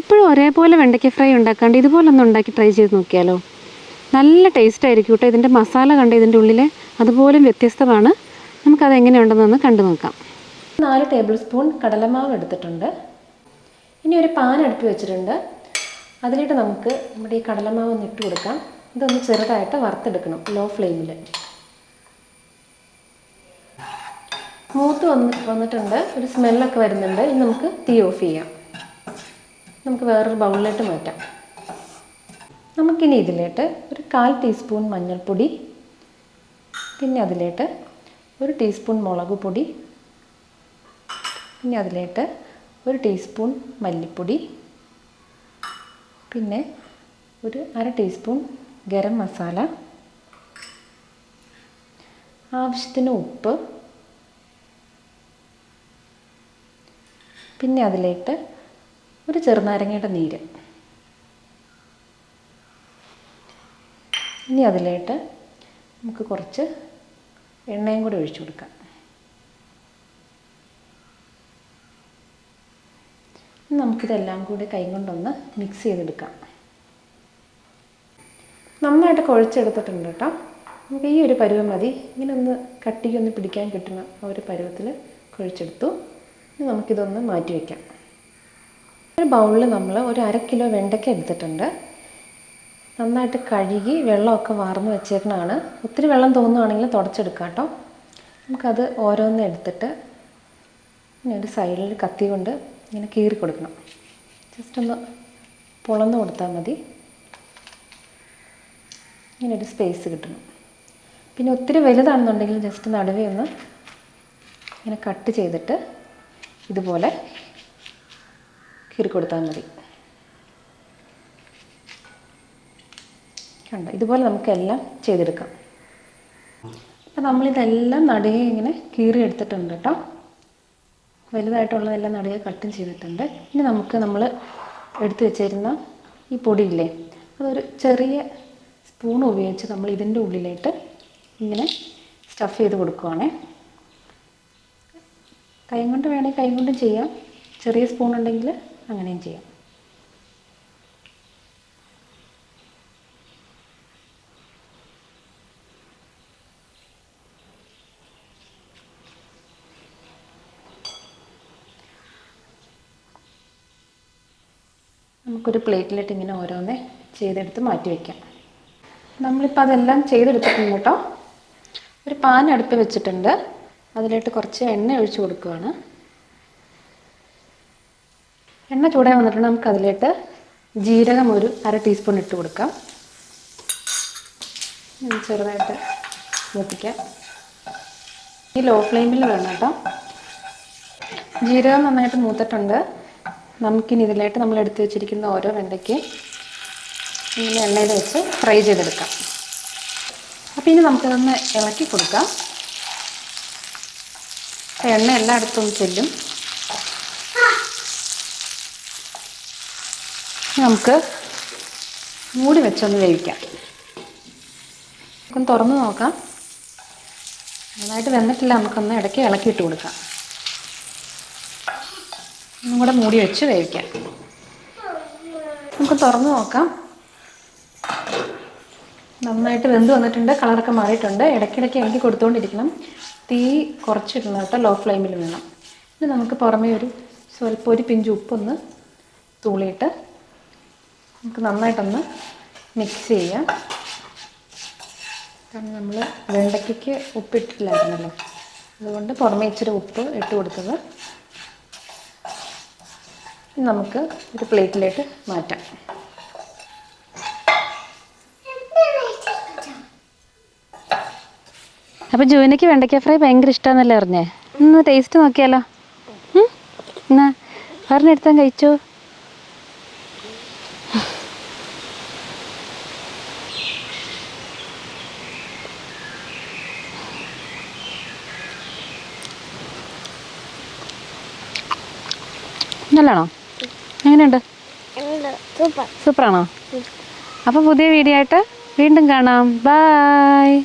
എപ്പോഴും ഒരേപോലെ വെണ്ടയ്ക്ക ഫ്രൈ ഉണ്ടാക്കാണ്ട് ഇതുപോലെ ഒന്ന് ഉണ്ടാക്കി ട്രൈ ചെയ്ത് നോക്കിയാലോ? നല്ല ടേസ്റ്റ് ആയിരിക്കും കേട്ടോ. ഇതിന്റെ മസാല കണ്ട്? ഇതിന്റെ ഉള്ളിൽ അതുപോലും വ്യത്യസ്തമാണ്. നമുക്കത് എങ്ങനെയുണ്ടെന്നൊന്ന് കണ്ടു നോക്കാം. നാല് ടേബിൾ സ്പൂൺ കടലമാവ് എടുത്തിട്ടുണ്ട്. ഇനി ഒരു പാൻ അടുപ്പ് വെച്ചിട്ടുണ്ട്. അതിലിട്ട് നമുക്ക് നമ്മുടെ ഈ കടലമാവ് ഒന്ന് ഇട്ട് കൊടുക്കാം. ഇതൊന്ന് ചെറുതായിട്ട് വറുത്തെടുക്കണം ലോ ഫ്ലെയിമിൽ മൂത്ത് വന്ന് വന്നിട്ടുണ്ട്. ഒരു സ്മെല്ലൊക്കെ വരുന്നുണ്ട്. ഇനി നമുക്ക് തീ ഓഫ് ചെയ്യാം. നമുക്ക് വേറൊരു ബൗളിലോട്ട് മാറ്റാം. നമുക്കിനി ഇതിലേട്ട് ഒരു കാൽ ടീസ്പൂൺ മഞ്ഞൾപ്പൊടി പിന്നെ അതിലേട്ട് ഒരു ടീസ്പൂൺ മുളക് പൊടി പിന്നെ അതിലേട്ട് ഒരു ടീസ്പൂൺ മല്ലിപ്പൊടി പിന്നെ ഒരു അര ടീസ്പൂൺ ഗരം മസാല ആവശ്യത്തിന് ഉപ്പ് പിന്നെ അതിലേക്ക് ഒരു ചെറുനാരങ്ങയുടെ നീര്. ഇനി അതിലേട്ട് നമുക്ക് കുറച്ച് എണ്ണയും കൂടി ഒഴിച്ചു കൊടുക്കാം. നമുക്കിതെല്ലാം കൂടി കൈ കൊണ്ടൊന്ന് മിക്സ് ചെയ്തെടുക്കാം. നന്നായിട്ട് കുഴച്ചെടുത്തിട്ടുണ്ട് കേട്ടോ. നമുക്ക് ഈ ഒരു പരുവം മതി. ഇങ്ങനെ ഒന്ന് കട്ടിക്കൊന്ന് പിടിക്കാൻ കിട്ടുന്ന ആ ഒരു പരുവത്തിൽ കുഴച്ചെടുത്തു. ഇനി നമുക്കിതൊന്ന് മാറ്റി വയ്ക്കാം ഒരു ബൗളിൽ നമ്മൾ ഒരു അര കിലോ വെണ്ടയ്ക്ക എടുത്തിട്ടുണ്ട്. നന്നായിട്ട് കഴുകി വെള്ളമൊക്കെ വാർന്ന് വെച്ചേക്കണതാണ്. ഒത്തിരി വെള്ളം തോന്നുവാണെങ്കിൽ തുടച്ചെടുക്കാം കേട്ടോ. നമുക്കത് ഓരോന്ന് എടുത്തിട്ട് ഇങ്ങനെ ഒരു സൈഡിൽ കത്തി കൊണ്ട് ഇങ്ങനെ കീറി കൊടുക്കണം. ജസ്റ്റ് ഒന്ന് പൊളന്ന് കൊടുത്താൽ മതി. ഇങ്ങനെ ഒരു സ്പേസ് കിട്ടണം. പിന്നെ ഒത്തിരി വലുതാണെന്നുണ്ടെങ്കിൽ ജസ്റ്റ് നടുവേ ഒന്ന് ഇങ്ങനെ കട്ട് ചെയ്തിട്ട് ഇതുപോലെ കീറി കൊടുത്താൽ മതി. കണ്ടോ? ഇതുപോലെ നമുക്കെല്ലാം ചെയ്തെടുക്കാം. അപ്പം നമ്മളിതെല്ലാം നടുകെ ഇങ്ങനെ കീറി എടുത്തിട്ടുണ്ട് കേട്ടോ. വലുതായിട്ടുള്ളതെല്ലാം നടുകെ കട്ടും ചെയ്തിട്ടുണ്ട്. ഇനി നമുക്ക് നമ്മൾ എടുത്തു വെച്ചിരുന്ന ഈ പൊടിയില്ലേ അതൊരു ചെറിയ സ്പൂൺ ഉപയോഗിച്ച് നമ്മൾ ഇതിന്റെ ഉള്ളിലായിട്ട് ഇങ്ങനെ സ്റ്റഫ് ചെയ്ത് കൊടുക്കുവാണേ. കൈ കൊണ്ട് വേണമെങ്കിൽ കൈ കൊണ്ടും ചെയ്യാം. ചെറിയ സ്പൂൺ ഉണ്ടെങ്കിൽ അങ്ങനെയും ചെയ്യാം. നമുക്കൊരു പ്ലേറ്റിലിട്ട് ഇങ്ങനെ ഓരോന്നേ ചെയ്തെടുത്ത് മാറ്റി വയ്ക്കാം നമ്മളിപ്പോൾ അതെല്ലാം ചെയ്തെടുത്തിട്ടുണ്ട് കേട്ടോ. ഒരു പാൻ അടുപ്പ് വെച്ചിട്ടുണ്ട്. അതിലോട്ട് കുറച്ച് എണ്ണ ഒഴിച്ച് കൊടുക്കുകയാണ് എണ്ണ ചൂടായി വന്നിട്ടുണ്ട്. നമുക്ക് അതിലോട്ട് ജീരകം ഒരു അര ടീസ്പൂൺ ഇട്ട് കൊടുക്കാം. ചെറുതായിട്ട് മൂപ്പിക്കാം. ഈ ലോ ഫ്ലെയിമിൽ വേണം കേട്ടോ. ജീരകം നന്നായിട്ട് മൂത്തിട്ടുണ്ട്. നമുക്കിനി ഇതിലായിട്ട് നമ്മൾ എടുത്തു വെച്ചിരിക്കുന്ന ഓരോ വെണ്ടയ്ക്ക് ഇങ്ങനെ എണ്ണയിൽ വെച്ച് ഫ്രൈ ചെയ്തെടുക്കാം. അപ്പോൾ ഇനി നമുക്കതൊന്ന് ഇളക്കി കൊടുക്കാം. എണ്ണ എല്ലായിടത്തും ചെല്ലും. നമുക്ക് മൂടി വെച്ചൊന്ന് വേവിക്കാം. നമുക്കൊന്ന് തുറന്ന് നോക്കാം. നന്നായിട്ട് വെന്നിട്ടില്ല നമുക്കൊന്ന് ഇടയ്ക്ക് ഇളക്കിയിട്ട് കൊടുക്കാം. ഒന്നും കൂടെ മൂടി വെച്ച് വേവിക്കാം. നമുക്ക് തുറന്ന് നോക്കാം. നന്നായിട്ട് വെന്ത് വന്നിട്ടുണ്ട് കളറൊക്കെ മാറിയിട്ടുണ്ട്. ഇടയ്ക്കിടയ്ക്ക് ഇളക്കി കൊടുത്തുകൊണ്ടിരിക്കണം തീ കുറച്ചിടണം കേട്ടോ ലോ ഫ്ലെയിമിൽ വേണം. ഇനി നമുക്ക് പുറമേ ഒരു സ്വല്പം ഒരു പിഞ്ച് ഉപ്പൊന്ന് തൂളിയിട്ട് നമുക്ക് നന്നായിട്ടൊന്ന് മിക്സ് ചെയ്യാം. കാരണം നമ്മൾ വെണ്ടയ്ക്കയ്ക്ക് ഉപ്പിട്ടില്ലായിരുന്നല്ലോ. അതുകൊണ്ട് പുറമേ ഇച്ചിരി ഉപ്പ് ഇട്ട് കൊടുത്തത്. നമുക്ക് ഒരു പ്ലേറ്റിലേക്ക് മാറ്റാം. അപ്പോൾ ജൂനയ്ക്ക് വെണ്ടയ്ക്ക ഫ്രൈ ഭയങ്കര ഇഷ്ടമാണെന്നല്ലേ അറിഞ്ഞേ ഒന്ന് ടേസ്റ്റ് നോക്കിയാലോ? എന്നാ? പറഞ്ഞെടുത്താൻ കഴിച്ചോ. നല്ലതാണോ? എങ്ങനെയുണ്ട്? സൂപ്പർ. സൂപ്പറാണോ? അപ്പോൾ പുതിയ വീഡിയോ ആയിട്ട് വീണ്ടും കാണാം. ബായ്